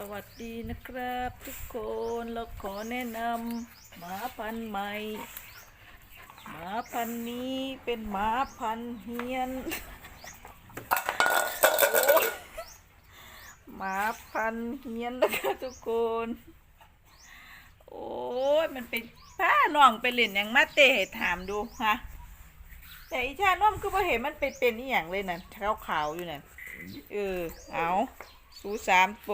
สวัสดีนะครับทุกคนเราขอแนะนำหมาพันธุ์ใหม่ หมาพันธุ์นี้เป็นหมาพันธุ์เฮียน หมาพันธุ์เฮียนนะคะทุกคน โอ้ยมันเป็นป้าน้องไปเล่นอย่างมาเตะถามดูฮะแต่อีชาน้อมก็พอเห็นมันเป็นเป็นอีหยังเลยน่ะขาวๆอยู่น่ะเออ เอาสูสามโป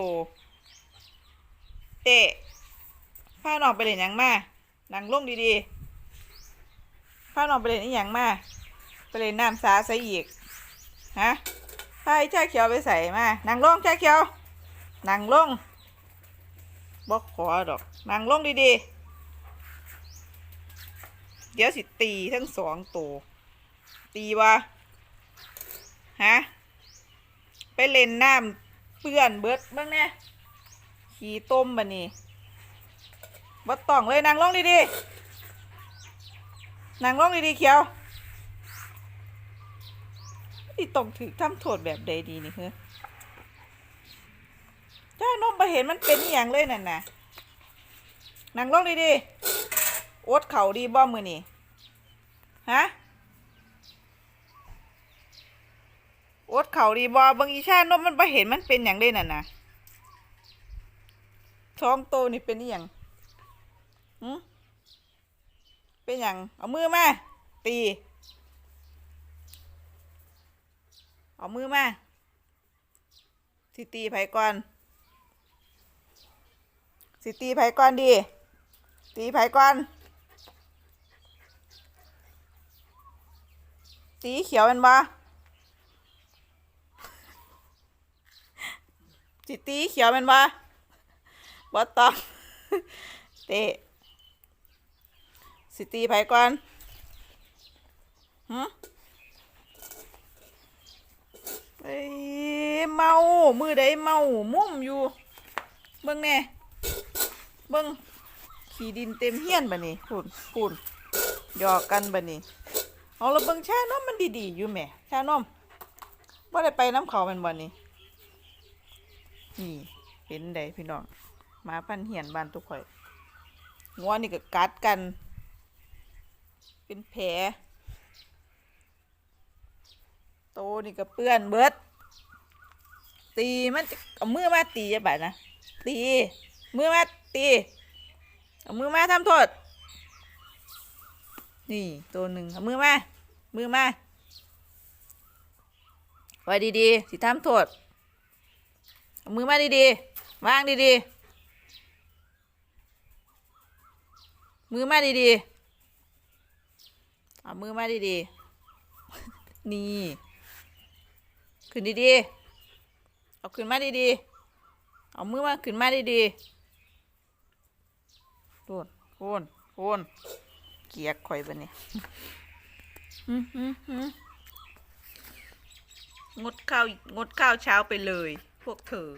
เตะพาน้องไปเล่นหยังมานั่งลงดีๆพาน้องไปเล่นอีหยังมาไปเล่นน้ำสาใส่อีกฮะพาไอ้ชาเขียวไปใส่มานั่งลงชาเขียวนั่งลงบอกขอดอกนางลงดีๆ เดี๋ยวสิตีทั้งสองตัวตีวะฮะไปเล่นน้ำเปื้อนเบิดบ้างเนี่ย ขี่ต้มบะนี่บัดต้องเลยนางลงดีๆนางลงดีๆเขียวที่ต้องถือทำโทษแบบใดดีนี่เฮ้อจ้านมไปเห็นมันเป็นอย่างเลยนั่นน่ะนั่งลงดีดีๆโอดเข่าดีบ่มือนี่ฮะโอดเข่าดีบ่บางอีชานมมันไปเห็นมันเป็นอย่างเลยนั่นน่ะ ท้องโตนี่เป็นอย่างหืมเป็นอย่างเอามือมา ตี เอามือมาสิตีไผก่อน สิตีไผก่อนดี ตีไผก่อน ตีเขียวมันบ่สิตีเขียวมันบ่ บ่ต้องเตะสิตีไผก่อนหึเอ้ยเมา มือใดเมา มุ่มอยู่ เบิ่งแน่เบิ้งขี่ดินเต็มเฮียนบะนี่พูนพูนหยอกกันบะนี่เอาละเบิ้งแชานมมันดีๆอยู่แหม่ชานมว่าได้ไปน้ำเขาแมันบ่นี่นี่เห็นได้พี่น้อง หมาพันเหียนบ้านทุกข่อยงัวนี่ก็กัดกัน เป็นแผลโตนี่ก็เปื้อนเบิด ตีมันจะเอามือมาตีจะบานะตีมือมาตีเอามือมาทำโทษนี่ตัวหนึ่งเอามือมามือมาไว้ดีๆสิทำโทษเอามือมาดีๆวางดีๆ มือมาดีๆเอามือมาดีๆ นี่ ขึ้นดีๆ เอาขึ้นมาดีๆ เอามือมาขึ้นมาดีๆโดนโอนโอนเกียกข่อยบะเนี่ยงดข้าวงดข้าวเช้าไปเลย พวกเธอ